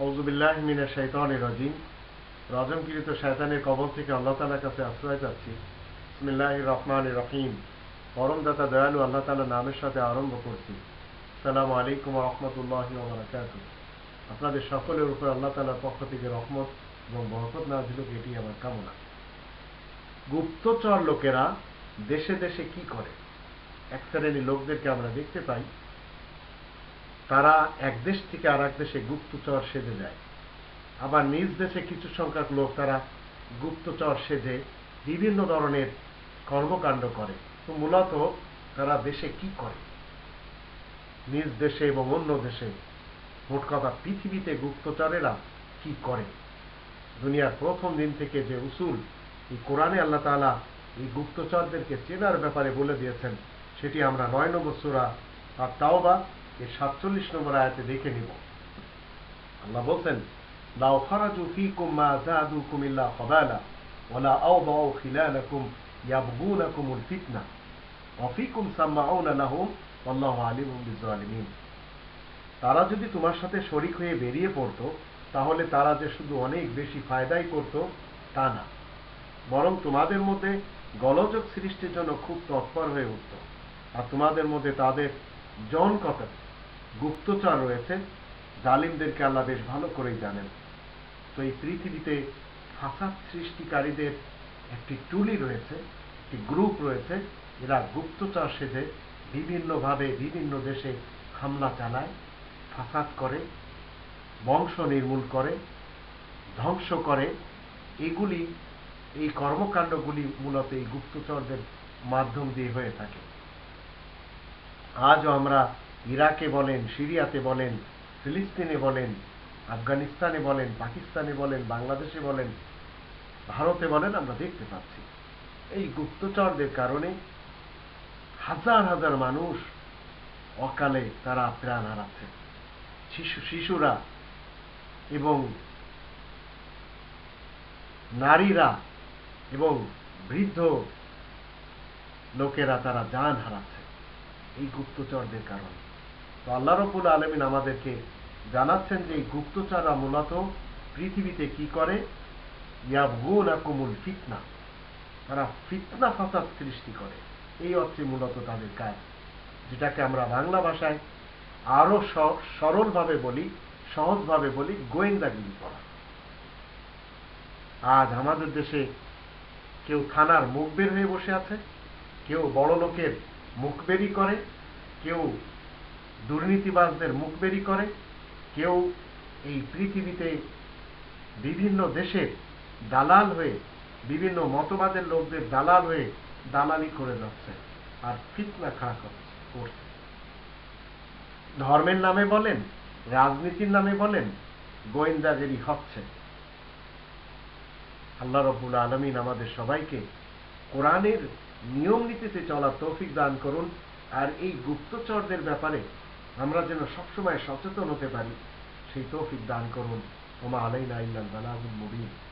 ফৌজুবিল্লাহ মিনা শৈতান রাজিম। রজমকৃত শয়তানের কবল থেকে আল্লাহ তালার কাছে আশ্রয় চাচ্ছি। ইসমিল্লাহ রহমান রহিম। পরমদাতা দয়ালু আল্লাহ তালার নামের সাথে আরম্ভ করছি। সালাম আলাইকুম রহমতুল্লাহ বারাকাত আপনাদের সকলের উপর আল্লাহ তালার পক্ষ থেকে রহমত এবং বরকত না দিল এটি আমার কামনা। গুপ্তচর লোকেরা দেশে দেশে কি করে? এক শ্রেণির লোকদেরকে আমরা দেখতে পাই। তারা এক দেশ থেকে আর এক দেশে গুপ্তচর সেজে যায়। আবার নিজ দেশে কিছু সংখ্যক লোক তারা গুপ্তচর সেজে বিভিন্ন ধরনের কর্মকাণ্ড করে। তো মূলত তারা দেশে কি করে? নিজ দেশে এবং অন্য দেশে মোট কথা পৃথিবীতে গুপ্তচরেরা কি করে? দুনিয়ার প্রথম দিন থেকে যে উসুল এই কোরআনে আল্লাহ তাআলা এই গুপ্তচরদেরকে চেনার ব্যাপারে বলে দিয়েছেন, সেটি আমরা নয় নম্বর সুরা আর তাওবা সাতচল্লিশ নম্বর আয়াতে দেখে নিব। আল্লাহ বলছেন খারাজু ফীকুম মা খিলালাকুম ইয়াবগুনাকুমুল ফিতনা লাহুম তারা যদি তোমার সাথে শরিক হয়ে বেরিয়ে পড়তো, তাহলে তারা যে শুধু অনেক বেশি ফায়দাই করত, তা না। বরং তোমাদের মধ্যে গলযোগ সৃষ্টির জন্য খুব তৎপর হয়ে উঠত, আর তোমাদের মধ্যে তাদের জন কত গুপ্তচর রয়েছে, জালিমদেরকে আল্লাহ বেশ ভালো করেই জানেন। তো এই পৃথিবীতে ফাসাদ সৃষ্টিকারীদের একটি টুলি রয়েছে, একটি গ্রুপ রয়েছে, এরা গুপ্তচর সেজে বিভিন্নভাবে বিভিন্ন দেশে হামলা চালায়, ফাসাদ করে, বংশ নির্মূল করে, ধ্বংস করে। এগুলি, এই কর্মকাণ্ডগুলি মূলত এই গুপ্তচরদের মাধ্যম দিয়ে হয়ে থাকে। আজও আমরা ইরাকে বলেন, সিরিয়াতে বলেন, ফিলিস্তিনে বলেন, আফগানিস্তানে বলেন, পাকিস্তানে বলেন, বাংলাদেশে বলেন, ভারতে বলেন, আমরা দেখতে পাচ্ছি। এই গুপ্তচরদের কারণে হাজার হাজার মানুষ অকালে তারা প্রাণ হারাচ্ছে। শিশু, শিশুরা এবং নারীরা এবং বৃদ্ধ লোকেরা তারা যান হারাচ্ছে। এই গুপ্তচরদের কারণে। তো আল্লাহ রবুল আলমিন আমাদেরকে জানাচ্ছেন যে এই গুপ্তচররা মূলত পৃথিবীতে কি করে? আকুমুল ফিতনা। তারা ফিতনা ফাসাদ সৃষ্টি করে। এই অর্থে মূলত তাদের কাজ, যেটাকে আমরা বাংলা ভাষায় আরও সরলভাবে বলি, সহজভাবে বলি, গোয়েন্দাগিরি করা। আজ আমাদের দেশে কেউ থানার মুখ বের হয়ে বসে আছে, কেউ বড় লোকের মুখ বেরি করে, কেউ দুর্নীতিবাজদের মুখ বেরি করে। কেউ এই পৃথিবীতে বিভিন্ন দেশের দালাল হয়ে, বিভিন্ন মতবাদের লোকদের দালাল হয়ে দালালি করে যাচ্ছে আর ফিতনা খা করছে। ধর্মের নামে বলেন, রাজনীতির নামে বলেন, গোয়েন্দাগিরি হচ্ছে। আল্লাহ রব্বুল আলমিন আমাদের সবাইকে কোরআনের নিয়ম নীতিতে চলা তৌফিক দান করুন আর এই গুপ্তচরদের ব্যাপারে আমরা যেন সবসময় সচেতন হতে পারি, সেই তৌফিক দান করুন। ওমা আলাইনা ইল্লাল বালাগুল মুবিন।